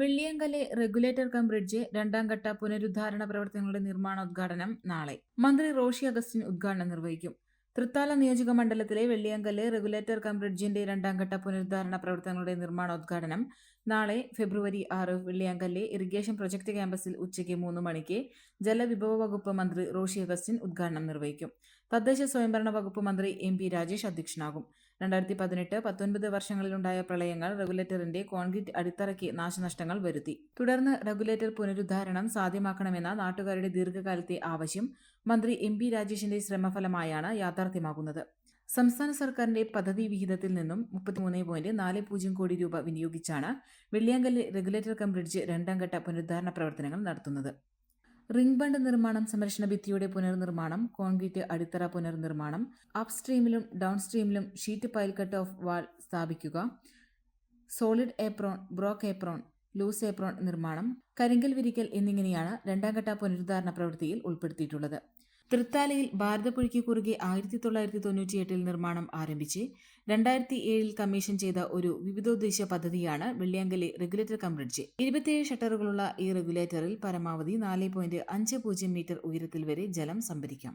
വെള്ളിയങ്കലെ regulator cum bridge രണ്ടാം ഘട്ട പുനരുദ്ധാരണ പ്രവർത്തനങ്ങളുടെ നിർമ്മാണോദ്ഘാടനം നാളെ. മന്ത്രി റോഷി അഗസ്റ്റിൻ ഉദ്ഘാടനം നിർവഹിക്കും. തൃത്താല നിയോജക മണ്ഡലത്തിലെ വെള്ളിയങ്കൽ റെഗുലേറ്റർ കം ബ്രിഡ്ജിന്റെ രണ്ടാം ഘട്ട പുനരുദ്ധാരണ പ്രവർത്തനങ്ങളുടെ നിർമ്മാണോദ്ഘാടനം നാളെ ഫെബ്രുവരി ആറ് വെള്ളിയാങ്കല്ലെ ഇറിഗേഷൻ പ്രൊജക്ട് ക്യാമ്പസിൽ ഉച്ചയ്ക്ക് മൂന്ന് മണിക്ക് ജലവിഭവ വകുപ്പ് മന്ത്രി റോഷി അഗസ്റ്റിൻ ഉദ്ഘാടനം നിർവഹിക്കും. തദ്ദേശ സ്വയംഭരണ വകുപ്പ് മന്ത്രി എം പി രാജേഷ് അധ്യക്ഷനാകും. രണ്ടായിരത്തി പതിനെട്ട് പത്തൊൻപത് വർഷങ്ങളിലുണ്ടായ പ്രളയങ്ങൾ റെഗുലേറ്ററിന്റെ കോൺക്രീറ്റ് അടിത്തറയ്ക്ക് നാശനഷ്ടങ്ങൾ വരുത്തി. തുടർന്ന് റെഗുലേറ്റർ പുനരുദ്ധാരണം സാധ്യമാക്കണമെന്ന നാട്ടുകാരുടെ ദീർഘകാലത്തെ ആവശ്യം മന്ത്രി എം പി രാജേഷിന്റെ ശ്രമഫലമായാണ് യാഥാർത്ഥ്യമാകുന്നത്. സംസ്ഥാന സർക്കാരിന്റെ പദ്ധതി വിഹിതത്തിൽ നിന്നും മുപ്പത്തിമൂന്ന് പോയിന്റ് നാല് പൂജ്യം കോടി രൂപ വിനിയോഗിച്ചാണ് വെള്ളിയാങ്കല്ല് റെഗുലേറ്റർ കം ബ്രിഡ്ജ് രണ്ടാം ഘട്ട പുനരുദ്ധാരണ പ്രവർത്തനങ്ങൾ നടത്തുന്നത്. റിംഗ് ബണ്ട് നിർമ്മാണം സംരക്ഷണ ഭിത്തിയുടെ പുനർനിർമ്മാണം കോൺക്രീറ്റ് അടിത്തറ പുനർനിർമ്മാണം അപ്സ്ട്രീമിലും ഡൗൺസ്ട്രീമിലും down സ്ട്രീമിലും sheet pile cut off wall സ്ഥാപിക്കുക solid apron block apron loose apron നിർമ്മാണം കരിങ്കൽ വിരിക്കൽ എന്നിങ്ങനെയാണ് രണ്ടാം ഘട്ട പുനരുദ്ധാരണ പ്രവൃത്തിയിൽ ഉൾപ്പെടുത്തിയിട്ടുള്ളത്. തൃത്താലയിൽ ഭാരതപ്പുഴയ്ക്ക് കുറുകെ ആയിരത്തി തൊള്ളായിരത്തി തൊണ്ണൂറ്റിയെട്ടിൽ നിർമ്മാണം ആരംഭിച്ച് രണ്ടായിരത്തി ഏഴിൽ കമ്മീഷൻ ചെയ്ത ഒരു വിവിധോദ്ദേശ പദ്ധതിയാണ് വെള്ളിയാങ്കലി റെഗുലേറ്റർ കം ബ്രിഡ്ജ് ഇരുപത്തിയേഴ് ഷട്ടറുകളുള്ള ഈ റെഗുലേറ്ററിൽ പരമാവധി നാല് പോയിന്റ് അഞ്ച് പൂജ്യം മീറ്റർ ഉയരത്തിൽ വരെ ജലം സംഭരിക്കാം.